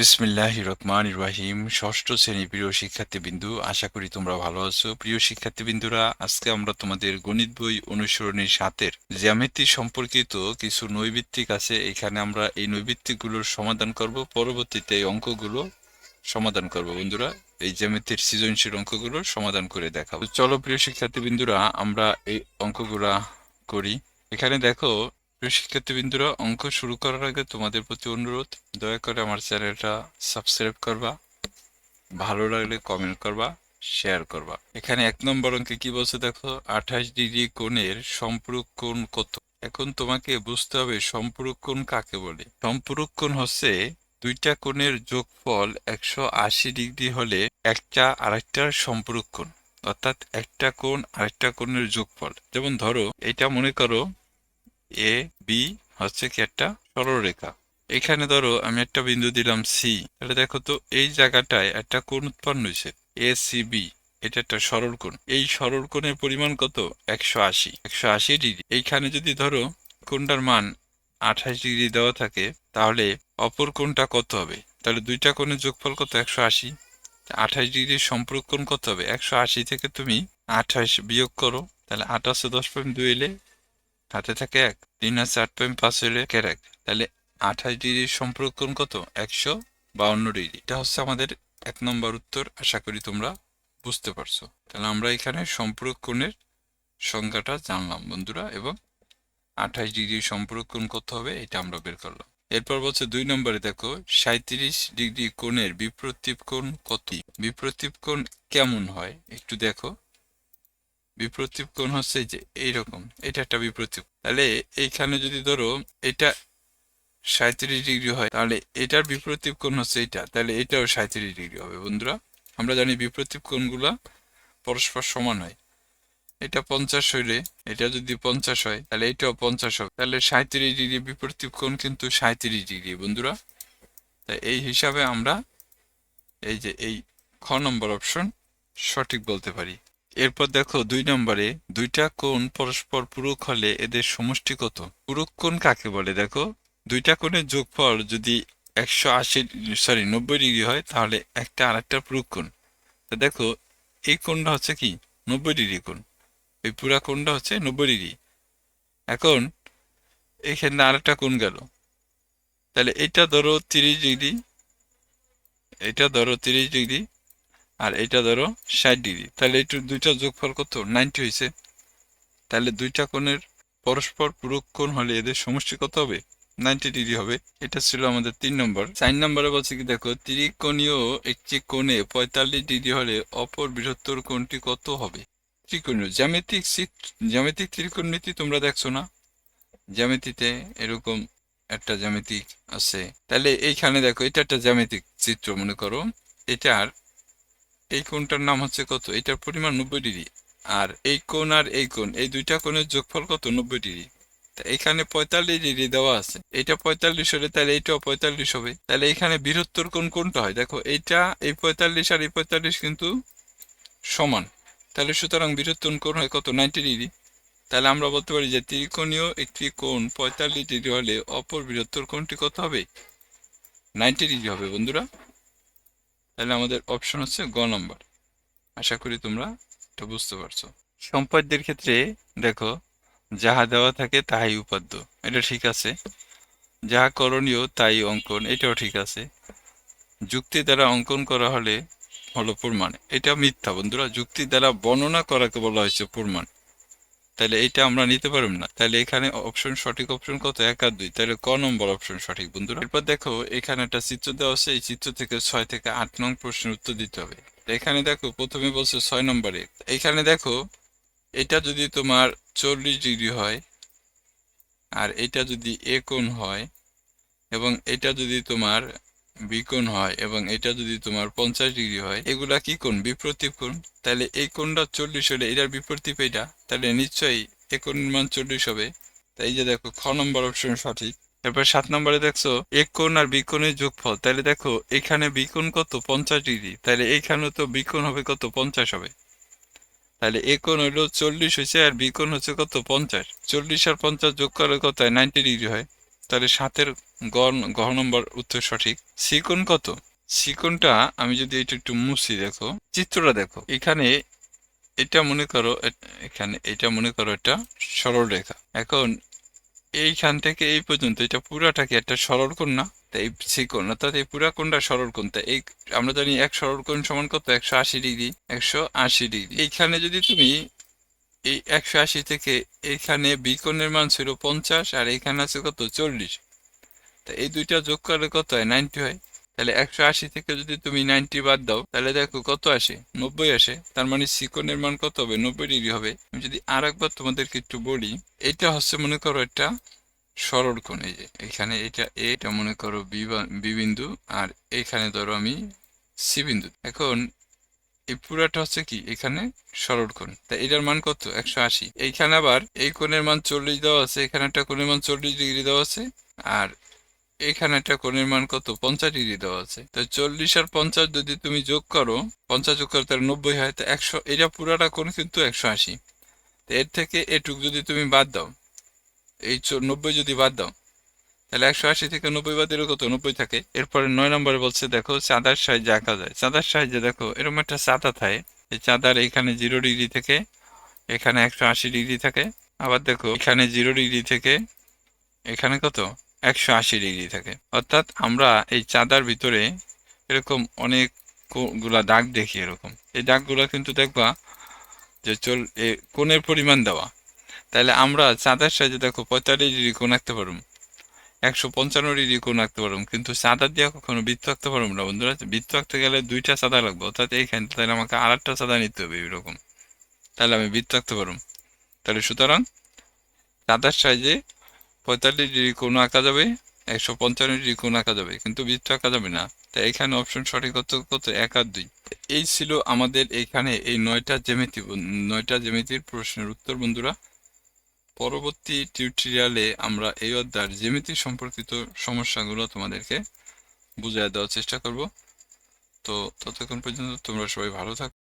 বিসমিল্লাহ রহমান ইব্রাহিম ষষ্ঠ শ্রেণি প্রিয় শিক্ষার্থীবৃন্দু, আশা করি তোমরা ভালো আছো। প্রিয় শিক্ষার্থীবৃন্দুরা, আজকে আমরা তোমাদের গণিত বই অনুসরণী সাতের জ্যামিতি সম্পর্কিত কিছু নৈবিত্তিক আছে। এখানে আমরা এই নৈবিত্তিকগুলোর সমাধান করব। পরবর্তীতে এই অঙ্কগুলো সমাধান করব। বন্ধুরা, এই জ্যামিতির সৃজনশীল অঙ্কগুলো সমাধান করে দেখাবো। চলো প্রিয় শিক্ষার্থীবৃন্দুরা, আমরা এই অঙ্কগুলা করি। এখানে দেখো প্রিয় শিক্ষার্থীবৃন্দুরা, অঙ্ক শুরু করার আগে তোমাদের প্রতি অনুরোধ, দয়া করে আমার চ্যানেলটা সাবস্ক্রাইব করবা, ভালো লাগলে কমেন্ট করবা, শেয়ার করবা। এখানে এক নম্বর অঙ্কে কি বলছে দেখো, আঠাশ ডিগ্রি কোণের সম্পূরক কোণ কত? এখন তোমাকে বুঝতে হবে সম্পূরক কোণ কাকে বলে। সম্পূরক কোণ হচ্ছে দুইটা কোণের যোগফল একশো আশি ডিগ্রি হলে একটা আরেকটার সম্পূরক কোণ, অর্থাৎ একটা কোণ আরেকটা কোণের যোগফল। যেমন ধরো, এটা মনে করো এ বি হচ্ছে কি একটা সরলরেখা। এখানে ধরো আমি একটা বিন্দু দিলাম সি তাহলে দেখো তো এই জায়গাটায় একটা কোণ উৎপন্ন হয়েছে। এ সি বি এটা একটা সরল কোণ। এই সরল কোণের পরিমাণ কত? একশো আশি। একশো আশি ডিগ্রি। এইখানে যদি ধরো কোণটার মান আঠাশ ডিগ্রি দেওয়া থাকে, তাহলে অপর কোণটা কত হবে? তাহলে দুইটা কোণের যোগফল কত? একশো আশি। আঠাশ ডিগ্রির সম্পর্ক কোণ কত হবে? একশো আশি থেকে তুমি আঠাশ বিয়োগ করো। তাহলে আঠাশো দশ পয়েন্ট দুই এলে হাতে থাকে এক, তিন আছে আট পয়েন্ট পাঁচ হলে এক। তাহলে আঠাশ ডিগ্রির সম্পর্ক কোণ কত? একশো বাউন্ন ডিগ্রি। এটা হচ্ছে আমাদের এক নম্বর উত্তর, আশা করি তোমরা বুঝতে পারছ। তাহলে আমরা এখানে সম্পর্ক কোণের সংখ্যাটা জানলাম বন্ধুরা, এবং আঠাশ ডিগ্রি সম্পর্ক কোণ কত হবে এটা আমরা বের করলাম। এরপর বলছে দুই নম্বরে দেখো সাঁত্রিশ ডিগ্রি কোণের বিপ্রতীপ কোণ কত? বিপ্রতীপ কোণ কেমন হয়? একটু দেখো। বিপ্রতীপ কোণ হচ্ছে যে এইরকম, এটা একটা বিপ্রতীপ। তাহলে এইখানে যদি ধরো এটা সাঁত্রিশ ডিগ্রি হয়, তাহলে এটার বিপ্রতীপ কোণ হচ্ছে এটা, তাহলে এটাও সাঁত্রিশ ডিগ্রি হবে বন্ধুরা। আমরা জানি বিপ্রতীপ কোণগুলা পরস্পর সমান হয়। এটা পঞ্চাশ হইলে এটা যদি পঞ্চাশ হয়, তাহলে এটাও পঞ্চাশ হবে। তাহলে সাঁত্রিশ ডিগ্রি বিপরীত কোণ কিন্তু সাঁত্রিশ ডিগ্রি বন্ধুরা। তাই এই হিসাবে আমরা এই যে এই খ নম্বর অপশন সঠিক বলতে পারি। এরপর দেখো দুই নম্বরে, দুইটা কোণ পরস্পর পূরক হলে এদের সমষ্টি কত? পূরক কোণ কাকে বলে দেখো? দুইটা কোণের যোগফল যদি একশো আশি সরি নব্বই ডিগ্রি হয়, তাহলে একটা আরেকটা পূরক কোণ। তা দেখো, এই কোণটা হচ্ছে কি? নব্বই ডিগ্রি কোণ। এই পুরা কোণটা হচ্ছে নব্বই ডিগ্রি। এখন এখানে আর একটা কোণ গেল। তাহলে এটা ধরো তিরিশ ডিগ্রি, এটা ধরো তিরিশ ডিগ্রি আর এটা ধরো ষাট ডিগ্রি। তাহলে একটু দুইটা যোগফল কত? নাইনটি হয়েছে তাহলে দুইটা কোণের পরস্পর পূরক কোণ হলে এদের সমষ্টি কত হবে? নাইনটি ডিগ্রি হবে। এটা ছিল আমাদের তিন নম্বর। চার নম্বরে বলছে কি, দেখো, ত্রিকোণীয় একটি কোণে পঁয়তাল্লিশ ডিগ্রি হলে অপর বৃহত্তর কোণটি কত হবে? ত্রিকোণীয়। জ্যামিতিক জ্যামিতিক ত্রিকোণমিতি তোমরা দেখছ না? জ্যামিতিতে এরকম একটা জ্যামিতিক আছে। তাহলে এইখানে দেখো, এটা একটা জ্যামিতিক চিত্র, মনে করো। এটার এই কোণটার নাম হচ্ছে কত? এটার পরিমাণ নব্বই ডিগ্রি। আর এই কোণ আর এই কোণ, এই দুইটা কোণের যোগফল কত? নব্বই ডিগ্রি। এখানে পঁয়তাল্লিশ ডিগ্রি দেওয়া আছে। এটা পঁয়তাল্লিশ হলে তাহলে এইটাও পঁয়তাল্লিশ হবে। তাহলে এখানে বৃহত্তর কোণ কোনটা হয়। দেখো এইটা এই পঁয়তাল্লিশ আর এই পঁয়তাল্লিশ কিন্তু সমান। তাহলে সুতরাং বৃহত্তর কোণ হয় কত? Ninety degree. তাহলে আমরা বলতে পারি যে ত্রিকোণীয় একটি কোণ পঁয়তাল্লিশ ডিগ্রি হলে অপর বৃহত্তর কোণটি কত হবে? নাইনটি ডিগ্রি হবে, বন্ধুরা। তাহলে আমাদের অপশন হচ্ছে গ নম্বর আশা করি তোমরা এটা বুঝতে পারছ। সম্পদের ক্ষেত্রে দেখো, যাহা দেওয়া থাকে তাহাই উপাদ্য। এটা ঠিক আছে। যাহা করণীয় তাই অঙ্কন, এটাও ঠিক আছে। যুক্তি দ্বারা অঙ্কন করা হলে হলো প্রমাণ। এটা মিথ্যা বন্ধুরা, যুক্তি দ্বারা বর্ণনা করাকে বলা হয়েছে প্রমাণ। তাহলে এটা আমরা নিতে পারব না। তাহলে এখানে অপশন সঠিক অপশন কত? এক আর দুই। তাহলে ক নম্বর অপশন সঠিক, বন্ধুরা? এরপর দেখো, এখানে একটা চিত্র দেওয়া আছে। এই চিত্র থেকে ছয় থেকে আট নং প্রশ্নের উত্তর দিতে হবে। এখানে দেখো, প্রথমে বলছে ছয় নম্বরে। এখানে দেখো, এটা যদি তোমার চল্লিশ ডিগ্রি হয়, আর এটা যদি এ কোণ হয়, এবং এটা যদি তোমার বিকোণ হয় এবং এটা যদি তোমার পঞ্চাশ ডিগ্রি হয়, এগুলা কি কোণ? বিপ্রতীপ কোণ। তাহলে এই কোণটা চল্লিশ হলে এটার বিপ্রতীপ এটা। তাহলে নিশ্চয়ই এ কোণের মান চল্লিশ হবে। তাই যে দেখো, খ নম্বর অপশন সঠিক। এরপর সাত নম্বরে দেখছ এক কোণ আর বিকোণের যোগফল। তাহলে দেখো, এখানে বিকোণ কত? পঞ্চাশ ডিগ্রি। তাহলে এইখানে তো বিকোণ হবে কত? পঞ্চাশ হবে। তাহলে এ কোণ হইল চল্লিশ হয়েছে আর বি কোণ হচ্ছে কত? পঞ্চাশ। চল্লিশ আর পঞ্চাশ যোগ করার কত নাইনটি ডিগ্রি হয়। তাহলে সাতের গহ নম্বর উত্তর সঠিক। সি কোণ কত? সি কোণটা আমি যদি এটা একটু মুছি দেখো, চিত্রটা দেখো। এখানে এটা মনে করো, এখানে এটা মনে করো একটা সরল রেখা। এখন এইখান থেকে এই পর্যন্ত এটা পুরাটাকে একটা সরল কোণ না? তা এই চিকোণ অর্থাৎ এই পুরা কোণটা সরল তা এই, আমরা জানি এক সরল কোণ সমান কত? একশো আশি ডিগ্রি। একশো আশি ডিগ্রি। এইখানে যদি তুমি এই একশো আশি থেকে এখানে বি কোণের মান ছিল পঞ্চাশ, আর এইখানে আছে কত? চল্লিশ। তা এই দুইটা যোগ করলে কত হয়? নাইনটি হয়। তাহলে একশো আশি থেকে যদি তুমি নাইনটি বাদ দাও, তাহলে দেখো কত আসে? নব্বই আসে। তার মানে সিকোনের মান কত হবে? নব্বই ডিগ্রি হবে। আমি যদি আর একবার তোমাদেরকে একটু বলি, এটা হচ্ছে মনে করো একটা সরল কোণ। এই যে এখানে এটা এটা মনে করো বা- বিন্দু, আর এখানে ধরো আমি সি বিন্দু। এখন এই পুরাটা হচ্ছে কি? এখানে সরল কোণ। তা এটার মান কত? একশো আশি। এইখানে আবার এই কোণের মান চল্লিশ দেওয়া আছে, এখানে একটা কোণের মান চল্লিশ ডিগ্রি দেওয়া আছে, আর এখানে একটা কোণের মান কত? পঞ্চাশ ডিগ্রি দেওয়া আছে। তো চল্লিশ আর পঞ্চাশ যদি তুমি যোগ করো, পঞ্চাশ যোগ করো তাহলে নব্বই হয়। তো একশো, এটা পুরাটা কোণ কিন্তু একশো আশি। এর থেকে এটুক যদি তুমি বাদ দাও, এই নব্বই যদি বাদ দাও তাহলে একশো আশি থেকে নব্বই বাদ দিলে কত? নব্বই থাকে। এরপরে নয় নম্বরে বলছে, দেখো, চাঁদার সাহায্যে আঁকা যায়। চাঁদার সাহায্যে দেখো, এরকম একটা চাঁদা থাকে। এই চাঁদার এখানে জিরো ডিগ্রি থেকে, এখানে একশো আশি ডিগ্রি থাকে। আবার দেখো, এখানে জিরো ডিগ্রি থেকে, এখানে কত? একশো আশি ডিগ্রি থাকে। অর্থাৎ আমরা এই চাঁদার ভিতরে এরকম অনেকগুলা দাগ দেখি এরকম। এই দাগগুলো কিন্তু দেখবা যে চল, এ কোণের পরিমাণ দেওয়া। তাহলে আমরা চাঁদার সাহায্যে দেখো পঁয়তাল্লিশ ডিগ্রি কোণ আঁকতে পারব। একশো পঞ্চান্ন ডিগ্রি আঁকতে পারব। কিন্তু চাঁদা দিয়ে কখনো বৃত্ত আঁকতে পারব না, বন্ধুরা। বৃত্ত আঁকতে গেলে দুইটা চাঁদা লাগবে। অর্থাৎ এইখানে তাহলে আমাকে আর একটা চাঁদা নিতে হবে এরকম। তাহলে আমি বৃত্ত আঁকতে পারব। তাহলে সুতরাং চাঁদার সাহায্যে পঁয়তাল্লিশ ডিগ্রি কোণ আঁকা যাবে, একশো পঞ্চান্ন ডিগ্রি কোণ আঁকা যাবে। কিন্তু বৃত্ত আঁকা যাবে না। তাই এখানে অপশন সঠিক হতো কত এক আর দুই। এই ছিল আমাদের এখানে এই নয়টা জ্যামিতি, নয়টা জ্যামিতির প্রশ্নের উত্তর, বন্ধুরা। পরবর্তী টিউটোরিয়ালে আমরা এই অধ্যায়ের জ্যামিতি সম্পর্কিত সমস্যাগুলো তোমাদেরকে বুঝিয়ে দেওয়ার চেষ্টা করব। তো ততক্ষণ পর্যন্ত তোমরা সবাই ভালো থাকো।